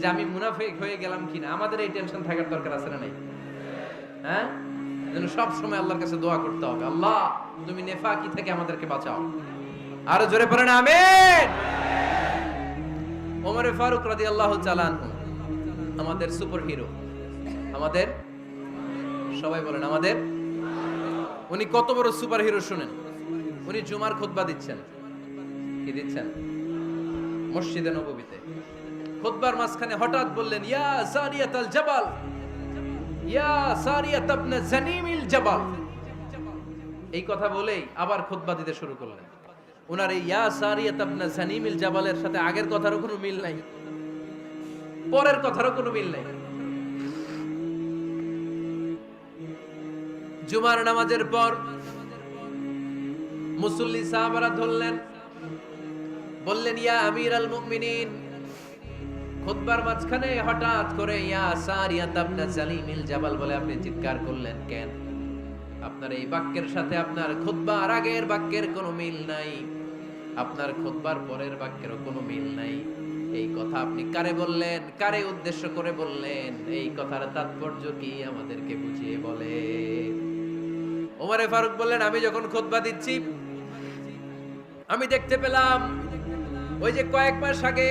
যে আমি মুনাফিক হয়ে গেলাম কিনা? আমাদের এই টেনশন থাকার দরকার আছে না নাই? হ্যাঁ? যেন সব সময় আল্লাহর কাছে দোয়া করতে হবে। আল্লাহ, তুমি নেফাকি থেকে আমাদেরকে বাঁচাও। আরও জোরে পড়েন, আমিন! ওমরে ফারুক রাদিয়াল্লাহু আনহু, আমাদের সুপার হিরো আমাদের? সবাই বলেন, আমাদের? উনি কত বড় সুপার হিরো শুনেন? উনি জুমার খুতবা দিচ্ছেন। কি দিচ্ছেন? মসজিদে নববীতে। খুতবার মাঝখানে হঠাৎ বললেন, ইয়া সারিয়াত আল জাবাল, ইয়া সারিয়াত ইবনে জানিমিল জাবাল। এই কথা বলেই আবার খুতবা দিতে শুরু করলেন। ওনার এই ইয়া সারিয়াত ইবনে জানিমিল জাবালের সাথে আগের কথারও কোনো মিল নাই, পরের কথারও কোনো মিল নাই। জুমার নামাজের পর মুসল্লি সাহাবারা ধরলেন, বললেন, ইয়া আমির আল মুমিনিন খুতবার মাঝখানে হঠাৎ করে ইয়া সারিয়া তাবনা জালিমিল জাবাল বলে আপনি চিৎকার করলেন কেন? আপনার এই বাক্যের সাথে আপনার খুতবার আগের বাক্যের কোনো মিল নাই। আপনার খুতবার পরের বাক্যেরও কোনো মিল নাই। এই কথা আপনি কারে বললেন? কারে উদ্দেশ্য করে বললেন? এই কথার তাৎপর্য কি আমাদেরকে বুঝিয়ে বলে? ওমরে ফারুক বললেন, আমি যখন খুতবা দিচ্ছি, আমি দেখতে পেলাম, ওই যে কয়েক মাস আগে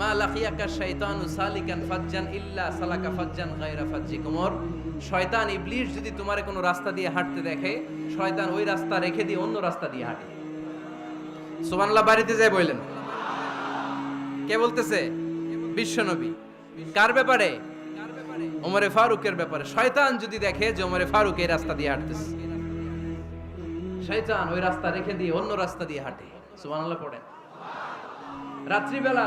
মা লাকিয়াকা শাইতানু সালিকান ফাজ্জান ইল্লা সালাকা ফাজ্জান গায়রা ফাজ্জি কুমর শয়তান ইবলিস যদি তোমার কোনো রাস্তা দিয়ে হাঁটতে দেখে, শয়তান ওই রাস্তা রেখে দিয়ে অন্য রাস্তা দিয়ে হাঁটে। সুবহানাল্লাহ, বাড়িতে যায় বললেন কে বলতেছে? বিশ্বনবী কার ব্যাপারে? ওমরে ফারুকের ব্যাপারে। শয়তান যদি দেখে যে ওমরে ফারুক এই রাস্তা দিয়ে হাঁটতেছে। শয়তান ওই রাস্তা রেখে দিয়ে অন্য রাস্তা দিয়ে হাঁটে। সুবহানাল্লাহ, পড়েন। রাত্রিবেলা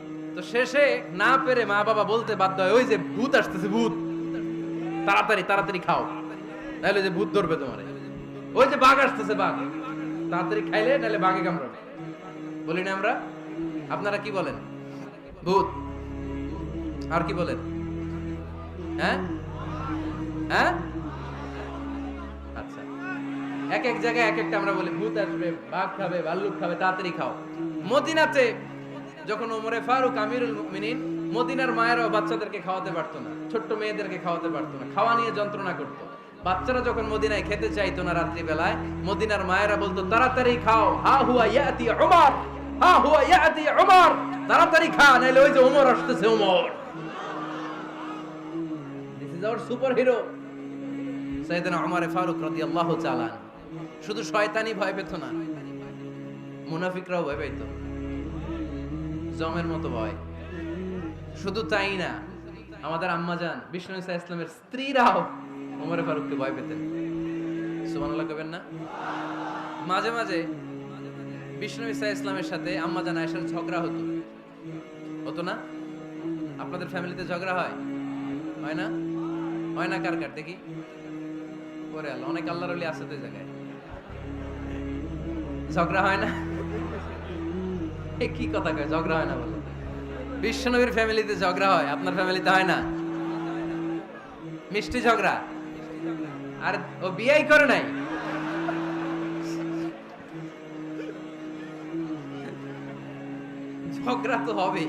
তো শেষে না পেরে মা বাবা বলতে বাধ্য হয়, ওই যে ভূত আসতেছে, ভূত। তাড়াতাড়ি তাড়াতাড়ি খাও। নাহলে যে ভূত ধরবে তোমার। ওই যে বাঘ আসতেছে, বাঘ। তাড়াতাড়ি খাইলে, নাহলে বাঘে কামড়াবে। বলি না আমরা? আপনারা কি বলেন? ভূত। আর কি বলেন? হ্যাঁ? হ্যাঁ? আচ্ছা। এক এক জায়গায় এক একটা আমরা বলি, ভূত আসবে, বাঘ খাবে, ভাল্লুক খাবে, তাড়াতাড়ি খাও। মদিনাতে যখন ওমরে ফারুক আমিরুল মুমিনিন মদিনার মায়েরাও বাচ্চাদেরকে খাওয়াতে পারতো না, ছোট্ট মেয়েদেরকে খাওয়াতে পারতো না, খাওয়া নিয়ে যন্ত্রণা করতো। বাচ্চারা যখন মদিনায় খেতে চাইতো না রাত্রি বেলায় মদিনার মায়েরা বলতো, তাড়াতাড়ি খাও, হা হুয়া ইয়াতি উমর, হা হুয়া ইয়াতি উমর, তাড়াতাড়ি খা, নাইলে ওই যে ওমর আসতেছে Omar this is our superhero সাইয়েদনা Omar Farooq রাদিয়াল্লাহু তাআলা শুধু শয়তানি ভয় পেত না, মুনাফিকরাও ভয় পাইতো। জমের মতো ভয়। শুধু তাই না, আমাদের আম্মাজান বিষ্ণু ইসা ইসলামের স্ত্রীরাও ওমরে ফারুককে ভয় পেতেন। সুবহানাল্লাহ কবেন না? মাঝে মাঝে বিষ্ণু ইসা ইসলামের সাথে আম্মাজান আয়েশার ঝগড়া হতো। হতো না? আপনাদের ফ্যামিলিতে ঝগড়া হয়? হয় না? হয় না কার কার? দেখি। ওরে আল্লাহ, অনেক আল্লাহর আছে তো জায়গায়। ঝগড়া হয় না? কি কথা কয়? ঝগড়া হয় না বলো। বিশ্বনবীর ফ্যামিলিতে ঝগড়া হয়, আপনার ফ্যামিলিতে হয় না? মিষ্টি ঝগড়া? আর ও বিয়াই করে নাই? ঝগড়া তো হবেই।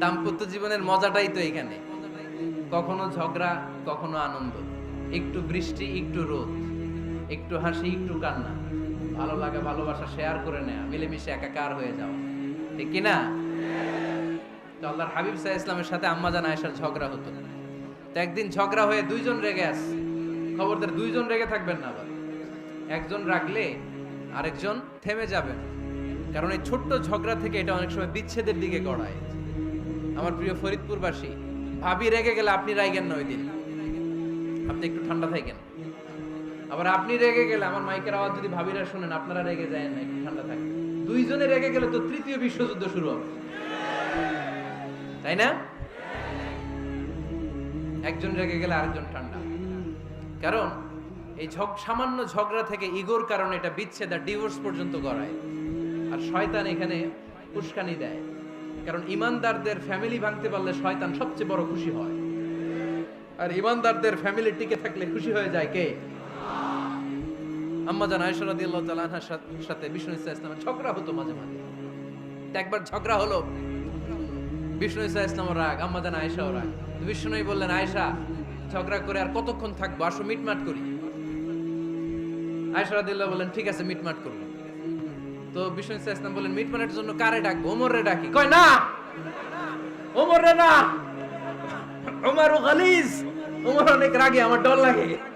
দাম্পত্য জীবনের মজাটাই তো এখানে। কখনো ঝগড়া, কখনো আনন্দ। একটু বৃষ্টি, একটু রোদ। একটু হাসি, একটু কান্না। ভালো লাগা, ভালোবাসা শেয়ার করে নেয়া, মিলেমিশে একাকার হয়ে যাও। ঠিক কি না তো আল্লাহর হাবিব সাহা ইসলামের সাথে আম্মা আম্মাজান আয়েশার ঝগড়া হতো। তো একদিন ঝগড়া হয়ে দুইজন রেগে আস খবরদার দুইজন রেগে থাকবেন না আবার। একজন রাখলে আরেকজন থেমে যাবেন। কারণ এই ছোট্ট ঝগড়া থেকে এটা অনেক সময় বিচ্ছেদের দিকে গড়ায়। আমার প্রিয় ফরিদপুরবাসী, ভাবি রেগে গেলে আপনি রাইগেন না ওই দিন। আপনি একটু ঠান্ডা থাকেন। আবার আপনি রেগে গেলে আমার মাইকের আওয়াজ যদি ভাবিরা শুনেন, আপনারা রেগে যায় না, একটু ঠান্ডা থাকেন দুইজনে রেগে গেলে তো তৃতীয় বিশ্বযুদ্ধ শুরু হবে। তাই না? একজন রেগে গেলে আরেকজন ঠান্ডা। কারণ এই ঝগ, সামান্য ঝগড়া থেকে ইগোর কারণে এটা বিচ্ছেদ আর ডিভোর্স পর্যন্ত গড়ায়। আর শয়তান এখানে উস্কানি দেয়। কারণ ইমানদারদের ফ্যামিলি ভাঙতে পারলে শয়তান সবচেয়ে বড় খুশি হয়। আর ইমানদারদের ফ্যামিলি টিকে থাকলে খুশি হয়ে যায় কে? আম্মা জান আয়েশা রাদিয়াল্লাহু তাআলা আনহার সাথে বিষ্ণু ইসা ইসলামের ঝগড়া হতো মাঝে মাঝে। একবার ঝগড়া হলো। বিষ্ণু ইসা ইসলাম রাগ আম্মা জান আয়েশাও রাগ। বিষ্ণুই বললেন, আয়েশা, ঝগড়া করে আর কতক্ষণ থাকব? আসো, মিটমাট করি। আয়েশা রাদিল্লাহ বললেন, ঠিক আছে, মিটমাট করব। তো বিষ্ণু ইসা ইসলাম বললেন, মিটমাটের জন্য কারে ডাকবো? ওমর রে ডাকি। কয়, না! ওমর রে না! ওমর গালিজ! ওমর অনেক রাগে, আমার ডর লাগে।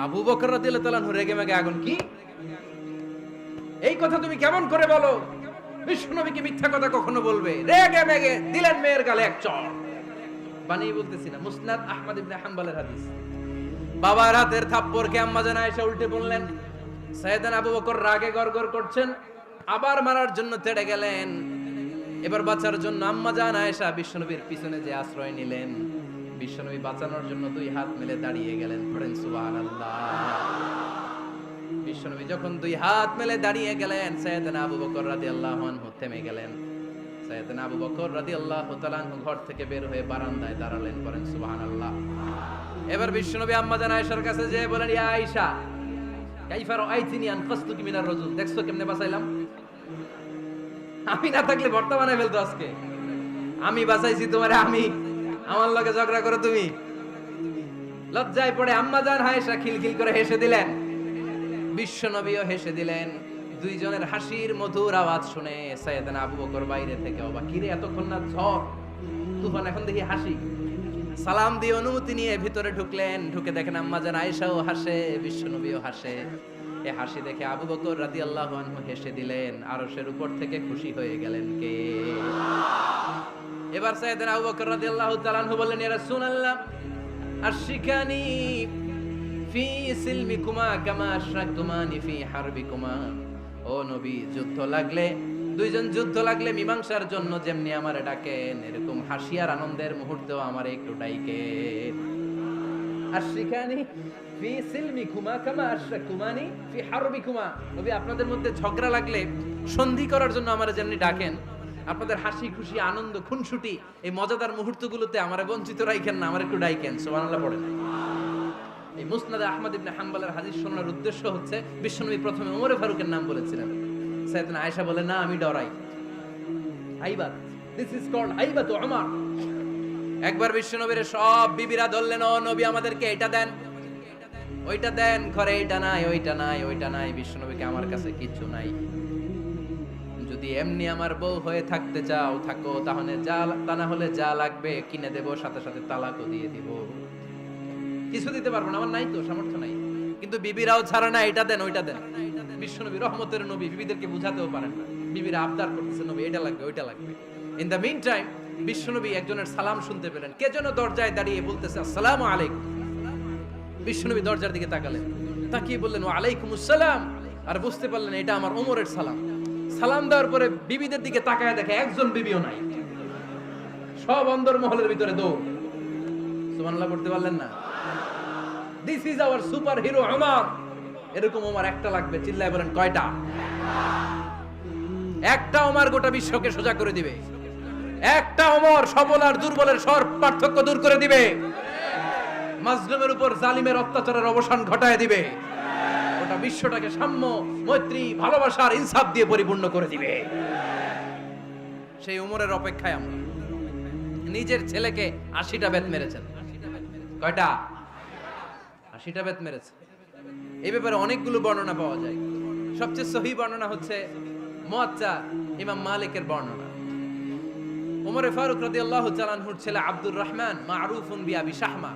আবু বকর রাদিয়াল্লাহু তাআলা রেগে মেগে আগুন কি? এই কথা তুমি কেমন করে বলো? বিষ্ণুনবীকে মিথ্যা কথা কখনো বলবে? রেগে মেগে দিলেন মেয়ের গালে এক চড় বানিয়ে বলতেছি না, মুসনাদ আহমদ ইবনে হাম্বলের হাদিস। বাবার হাতের থাপ্পড়কে আম্মা জানা এসে উল্টে বললেন, সাইয়েদান আবু বকর রাগে গড়গড় করছেন, আবার মারার জন্য তেড়ে গেলেন। এবার বাঁচার জন্য আম্মা জান আয়েশা বিশ্বনবীর পিছনে যে আশ্রয় নিলেন। বিশ্বনবী বাঁচানোর জন্য দুই হাত মেলে দাঁড়িয়ে গেলেন, পড়েন সুবহানাল্লাহ। বিশ্বনবী যখন দুই হাত মেলে দাঁড়িয়ে গেলেন সৈয়দনা আবু বকর রাদিয়াল্লাহু আনহু থেমে গেলেন। সৈয়দনা আবু বকর তাআলা আনহু ঘর থেকে বের হয়ে বারান্দায় দাঁড়ালেন করেন সুবহানাল্লাহ। এবার বিশ্বনবী আম্মা আয়েশার কাছে যেয়ে বলেন, ইয়া আয়েশা, কাইফা রাআইতিনি আনকাসতুকি মিনার রাজুল? দেখছ কেমনে বাঁচাইলাম? আমি না থাকলে ভর্তা বানাই ফেলতো আজকে। আমি বাঁচাইছি তোমারে, আমি। আমার লগে ঝগড়া করো তুমি। লজ্জায় পড়ে আম্মা জান হায়েশা খিলখিল করে হেসে দিলেন। বিশ্বনবীও হেসে দিলেন। দুইজনের হাসির মধুর আওয়াজ শুনে সাইয়েদানা আবু বকর বাইরে থেকে অবাক। কিরে এতক্ষণ না ঝড়? তুফান এখন দেখি হাসি? সালাম দিয়ে অনুমতি নিয়ে ভিতরে ঢুকলেন। ঢুকে দেখেন আম্মা জান আয়েশাও হাসে, বিশ্বনবীও হাসে। এ হাসি দেখে আবু বকর রাদিয়াল্লাহু আনহু হেসে দিলেন। আরশের উপর থেকে খুশি হয়ে গেলেন কে? এবার সাইয়েদানা আবু বকর রাদিয়াল্লাহু তাআলা আনহু বললেন, ইয়া রাসূলুল্লাহ আশিকানি ফি সিলমিকুমা কামা আশরাকতুমানি ফি হারবিকুমা। ও নবী, যুদ্ধ লাগলে, দুইজন যুদ্ধ লাগলে মীমাংসার জন্য যেমনি আমারে ডাকেন, এরকম হাসি আর আনন্দের মুহূর্তেও আমার একটু ডাইকেন। আশিকানি ফি সিলমিকুমা কামা আশরাকতুমানি ফি হারবিকুমা। নবী, আপনাদের মধ্যে ঝগড়া লাগলে সন্ধি করার জন্য আমারে যেমনি ডাকেন আপনাদের হাসি খুশি, আনন্দ, খুনসুটি এই মজাদার মুহূর্তগুলোতে আমারে বঞ্চিত রাখেন না, আমার একটু ডাইকেন, সুবহানাল্লাহ পড়েন এই মুসনাদে আহমদ ইবনে হাম্বলের হাদিস শোনার উদ্দেশ্য হচ্ছে, বিশ্বনবী প্রথমে ওমরে ফারুকের নাম বলেছিলেন। সাইয়েদনা আয়েশা বলে, না, আমি ডরাই। আইবাত দিস ইজ কল্ড আইবাত ওমর। একবার বিশ্বনবীর সব বিবিরা ধরলেন, ও নবী, আমাদেরকে এটা দেন। ওইটা দেন, ঘরে এইটা নাই, ওইটা নাই ওইটা নাই। বিশ্বনবীকে আমার কাছে কিচ্ছু নাই। যদি এমনি আমার বউ হয়ে থাকতে চাও, থাকো, তাহলে যা তা না হলে যা লাগবে কিনে দেব, সাথে সাথে তালাকও দিয়ে দিব। কিছু দিতে পারব না, আমার নাই তো, সামর্থ্য নাই। কিন্তু বিবিরাও ছাড়ে না, এটা দেন, ওইটা দেন। বিশ্বনবী রহমতের নবী, বিবিদেরকে বুঝাতেও পারেন না। আবদার করতেছে, নবী, এটা লাগবে, ওইটা লাগবে। ইন দ্য মিন টাইম বিশ্বনবী একজনের সালাম শুনতে পেলেন। কে যেন দরজায় দাঁড়িয়ে বলতেছে, আসসালামু আলাইকুম। বিশ্বনবী দরজার দিকে তাকালেন। তাকিয়ে বললেন ওয়ালাইকুম আসসালাম আর বুঝতে পারলেন, এটা আমার ওমরের সালাম। সালাম দেওয়ার পরে বিবিদের দিকে তাকায় দেখে একজন বিবিও নাই। সব অন্দর মহলের ভিতরে দৌড়। সুবহানাল্লাহ পড়তে পারলেন না। This is our super hero Omar এরকম ওমর একটা লাগবে, চিল্লায় বলেন কয়টা? একটা ওমর গোটা বিশ্বকে সোজা করে দিবে। একটা ওমর সবল আর দুর্বলের সর পার্থক্য দূর করে দিবে। মাজলুমের উপর জালিমের অত্যাচারের অবসান ঘটায় দিবে। বিশ্বটাকে সাম্য, মৈত্রী, ভালোবাসার ইনসাফ দিয়ে পরিপূর্ণ করে দিবে। সেই উমরের অপেক্ষায় আমরা। নিজের ছেলেকে আশিটা বেত মেরেছেন। কয়টা? আশিটা বেত মেরেছে এই ব্যাপারে অনেকগুলো বর্ণনা পাওয়া যায়। সবচেয়ে সহি বর্ণনা হচ্ছে মোয়াচ্চা ইমাম মালিকের বর্ণনা। ওমরে ফারুক রাদি আল্লাহ চালানহুর ছেলে আব্দুর রহমান মারুফুন বিয়াবি শাহমা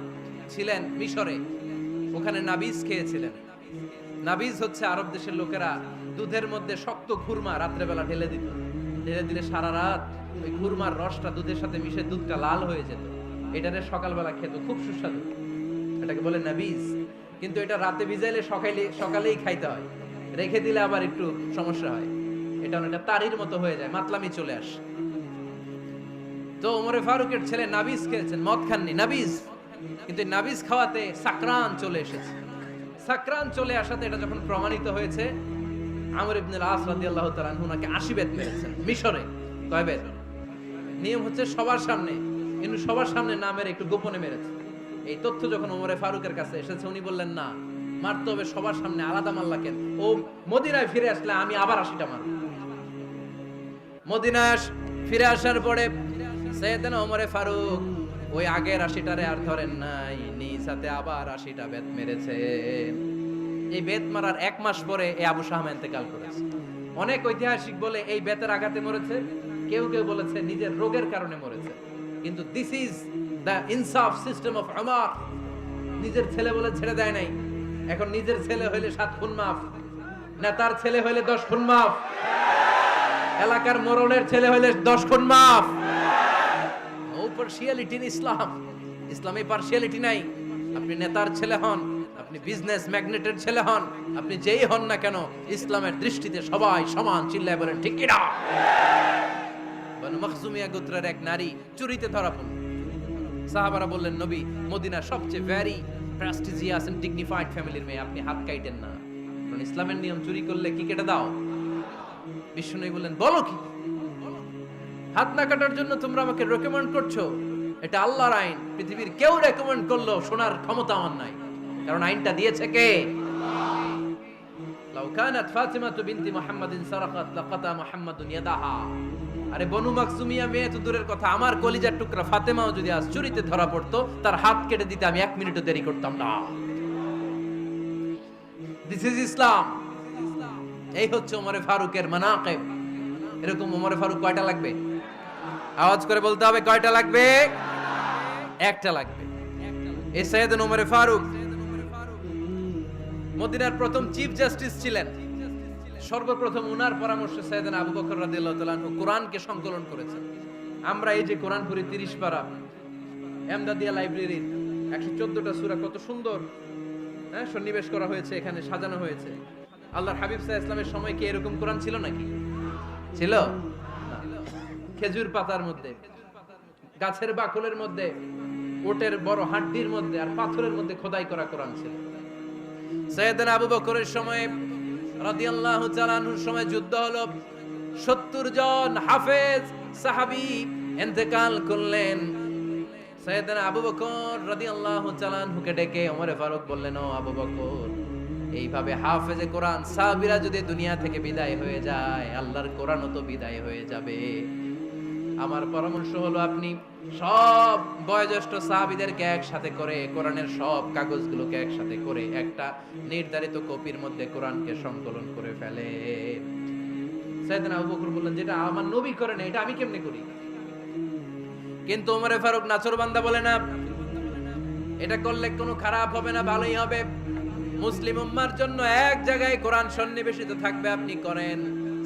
ছিলেন মিশরে। ওখানে নাবিজ খেয়েছিলেন। নাবিজ হচ্ছে আরব দেশের লোকেরা দুধের মধ্যে শক্ত খুরমা রাত্রেবেলা ঢেলে দিত। ঢেলে দিলে সারা রাত ওই খুরমার রসটা দুধের সাথে মিশে দুধটা লাল হয়ে যেত। এটারে সকালবেলা খেত, খুব সুস্বাদু। এটাকে বলে নাবিজ। কিন্তু এটা রাতে ভিজাইলে সকালে, সকালেই খাইতে হয়। রেখে দিলে আবার একটু সমস্যা হয়। এটা অনেকটা তারির মতো হয়ে যায়, মাতলামি চলে আসে। তো ওমরে ফারুকের ছেলে নাবিজ খেয়েছেন, মদ খাননি, নাবিজ। কিন্তু নাবিজ খাওয়াতে সাকরান চলে এসেছে। সাকরান চলে আসাতে এটা যখন প্রমাণিত হয়েছে, আমর ইবনুল আস রাদিয়াল্লাহু তাআলা ওনাকে 80 বেত মেরেছেন, মিশরে। কয় নিয়ম হচ্ছে সবার সামনে, কিন্তু সবার সামনে না মেরে একটু গোপনে মেরেছে। এই তথ্য যখন ওমরে ফারুকের কাছে এসেছে, উনি বললেন, না, মারতে হবে সবার সামনে আলাদা মাল্লা কেন? ও মদিনায় ফিরে আসলে আমি আবার আশিটা মারব। মদিনায় ফিরে আসার পরে সৈয়দনা ওমরে ফারুক ওই আগের আশিটারে আর ধরেন নাই, নিজ হাতে আবার আশিটা বেত মেরেছে। এই বেত মারার এক মাস পরে এই আবু শাহ ইন্তেকাল করেছে। অনেক ঐতিহাসিক বলে এই বেতের আঘাতে মরেছে। কেউ কেউ বলেছে নিজের রোগের কারণে মরেছে। কিন্তু দিস ইজ দ্য ইনসাফ সিস্টেম অফ আমার নিজের ছেলে বলে ছেড়ে দেয় নাই। এখন নিজের ছেলে হইলে সাত খুন মাফ। নেতার ছেলে হইলে দশ খুন মাফ। এলাকার মরণের ছেলে হইলে দশ খুন মাফ। নো পার্সিয়ালিটি ইন ইসলাম ইসলামে পার্সিয়ালিটি নাই। আপনি নেতার ছেলে হন, আপনি বিজনেস ম্যাগনেটের ছেলে হন, আপনি যেই হন না কেন, ইসলামের দৃষ্টিতে সবাই সমান চিল্লায় বলেন, ঠিক কিনা? বানু মখজুমিয়া গোত্রের এক নারী চুরিতে ধরা পড়ল। সাহাবারা বললেন, নবী, মদিনার সবচেয়ে ভ্যারি প্রেস্টিজিয়াস এন্ড ডিগনিফাইড ফ্যামিলির মেয়ে, আপনি হাত কাইটেন না। কারণ ইসলামের নিয়ম চুরি করলে কি কেটে দাও? বিষ্ণু বললেন, বলো কি? হাত না কাটার জন্য তোমরা আমাকে রেকমেন্ড করছ। এটা আল্লাহর আইন। পৃথিবীর কেউ রেকমেন্ড করল শোনার ক্ষমতা আমার নাই। কারণ আইনটা দিয়েছে কে? লাউ কানাত ফাতিমাতু বিনতি মুহাম্মাদিন সারাকাত, লাকাতা মুহাম্মাদুন ইয়াদাহা। আরে বনু মাকসুমিয়া মেয়ে তো দূরের কথা, আমার কলিজার টুকরা ফাতেমাও যদি আজ চুরিতে ধরা পড়তো, তার হাত কেটে দিতে আমি এক মিনিটও দেরি করতাম না। দিস ইজ ইসলাম এই হচ্ছে ওমরে ফারুকের মানাকিব। এরকম ওমরে ফারুক কয়টা লাগবে? আওয়াজ করে বলতে হবে, কয়টা লাগবে? একটা লাগবে। এই সৈয়দ ওমরে ফারুক। মদিনার প্রথম চিফ জাস্টিস ছিলেন। সর্বপ্রথম উনার পরামর্শে সৈয়দ আবু বকর রাদিয়াল্লাহু তাআলা কোরআনকে সংকলন করেছেন। আমরা এই যে কোরআন পড়ি 30 পারা, এমদাদিয়া লাইব্রেরির 114টা সূরা কত সুন্দর হ্যাঁ সন্নিবেশ করা হয়েছে, এখানে সাজানো হয়েছে। আল্লাহর হাবিব সাল্লাল্লাহু ইসলামের সময় কি এরকম কোরআন ছিল নাকি? ছিল। খেজুর পাতার মধ্যে, গাছের বাকলের মধ্যে, ওটের বড় হাড্ডির মধ্যে আর পাথরের মধ্যে খোদাই করা কোরআন ছিল। সৈয়দনা আবু বকরের সময়, রাদিয়াল্লাহু তাআলার সময় যুদ্ধ হলো। 70 জন হাফেজ সাহাবী ইন্তেকাল করলেন। আবু বকর রাদিয়াল্লাহু তাআলা হুকে ডেকে ওমরে ফারুক বললেন, ও আবু বকর, এইভাবে হাফেজে কোরআন সাহাবীরা যদি দুনিয়া থেকে বিদায় হয়ে যায়, আল্লাহর কোরআনও তো বিদায় হয়ে যাবে। আমার পরামর্শ হলো আপনি সব বয়োজ্যেষ্ঠ সাহাবীদেরকে একসাথে করে, কোরআনের সব কাগজগুলোকে একসাথে করে একটা নির্ধারিত কপির মধ্যে কোরআনকে সংকলন করে ফেলে। বললেন, যেটা আমার নবী করে না, এটা আমি কেমনে করি? কিন্তু ওমরে ফারুক নাচরবান্দা বলে না, এটা করলে কোনো খারাপ হবে না, ভালোই হবে। মুসলিম উম্মার জন্য এক জায়গায় কোরআন সন্নিবেশিত থাকবে, আপনি করেন।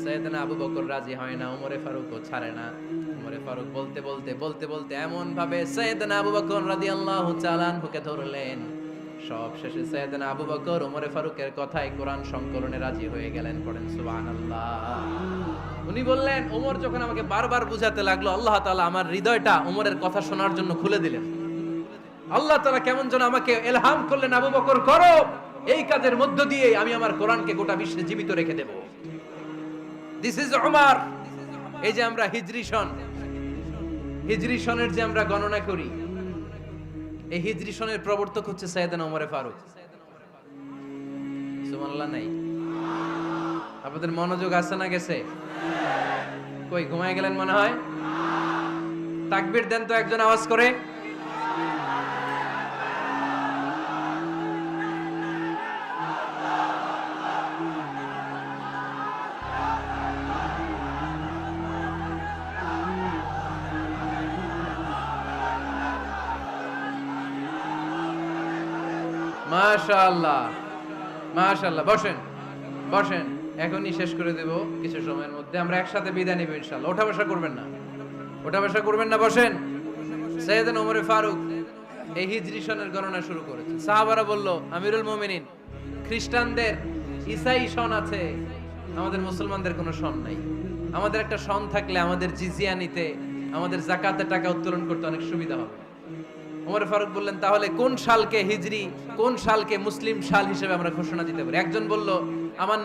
সৈয়দনা আবু বকর রাজি হয় না, ওমরে ফারুকও ছাড়ে না। ওমরে ফারুক বলতে বলতে বলতে বলতে এমন ভাবে সৈয়দনা আবু বকর রাদিয়াল্লাহু তাআলা আনহুকে ধরলেন। সব শেষে সৈয়দনা আবু বকর ওমরে ফারুকের কথায় কোরআন সংকলনে রাজি হয়ে গেলেন, পড়েন সুবহানাল্লাহ। উনি বললেন, ওমর যখন আমাকে বারবার বুঝাতে লাগল, আল্লাহ তাআলা আমার হৃদয়টা ওমরের কথা শোনার জন্য খুলে দিলেন। আল্লাহ তাআলা কেমন যেন আমাকে এলহাম করলেন, আবু বকর, করো। এই কাজের মধ্য দিয়ে আমি আমার কোরআনকে গোটা বিশ্বে জীবিত রেখে দেব। দিস ইজ উমার এই যে আমরা হিজরি সন হিজরি সনের যে আমরা গণনা করি, এই হিজরি সনের প্রবর্তক হচ্ছে সাইদান ওমরে ফারুক। সুবহানাল্লাহ, নাই? আপনাদের মনোযোগ আছে না গেছে? কই, ঘুমায় গেলেন মনে হয়? তাকবীর দেন তো একজন আওয়াজ করে। মাশাআল্লাহ। মাশাআল্লাহ। বসেন। বসেন। এখনই শেষ করে দেব কিছু সময়ের মধ্যে। আমরা একসাথে বিদায় নিব ইনশাআল্লাহ। ওঠা বসা করবেন না। ওঠা বসা করবেন না, বসেন। সৈয়দ ওমরে ফারুক এই হিজরি সনের গণনা শুরু করেছে সাহাবারা বলল, আমিরুল মুমিনিন, খ্রিস্টানদের ঈসাই সন আছে। আমাদের মুসলমানদের কোনো সন নাই। আমাদের একটা সন থাকলে আমাদের জিজিয়া নিতে, আমাদের জাকাতের টাকা উত্তোলন করতে অনেক সুবিধা হবে। ওমর ফারুক বললেন, তাহলে কোন সালকে হিজরি, কোন সালকে মুসলিম সাল হিসেবে আমরা ঘোষণা দিতে পারি? একজন বলল, আমার